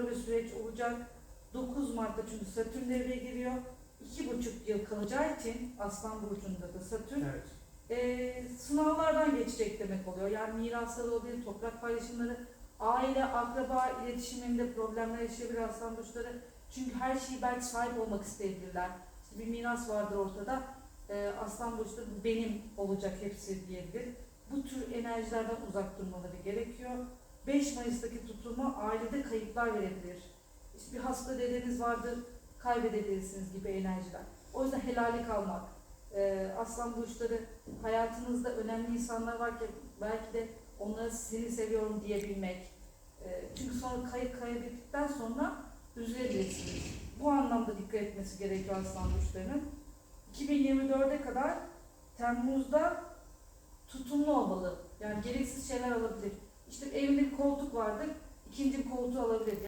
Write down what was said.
sabırlı bir süreç olacak. 9 Mart'ta çünkü Satürn devreye giriyor. 2,5 yıl kalacağı için Aslan Burcu'nda da Satürn Evet. e, sınavlardan geçecek demek oluyor. Yani mirasları olabilir, toprak paylaşımları, aile, akraba iletişiminde problemler yaşayabilir aslan burçları. Çünkü her şeyi belki sahip olmak isteyebilirler. İşte bir miras vardır ortada. E, aslan burçları bu benim olacak hepsi diyebilir. Bu tür enerjilerden uzak durmaları gerekiyor. 5 Mayıs'taki tutulma ailede kayıplar verebilir. İşte bir hasta dedeniz vardır, kaybedebilirsiniz gibi enerjiler. O yüzden helallik almak, e, aslan burçları hayatınızda önemli insanlar varken belki de onlara seni seviyorum diyebilmek. E, çünkü sonra kayıp kaybettikten sonra üzülebilirsiniz. Bu anlamda dikkat etmesi gerekiyor aslan burçlarının. 2024'e kadar Temmuz'da tutumlu olmalı. Yani gereksiz şeyler alabilir. İşte evinde bir koltuk vardır, ikinci bir koltuğu alabilir.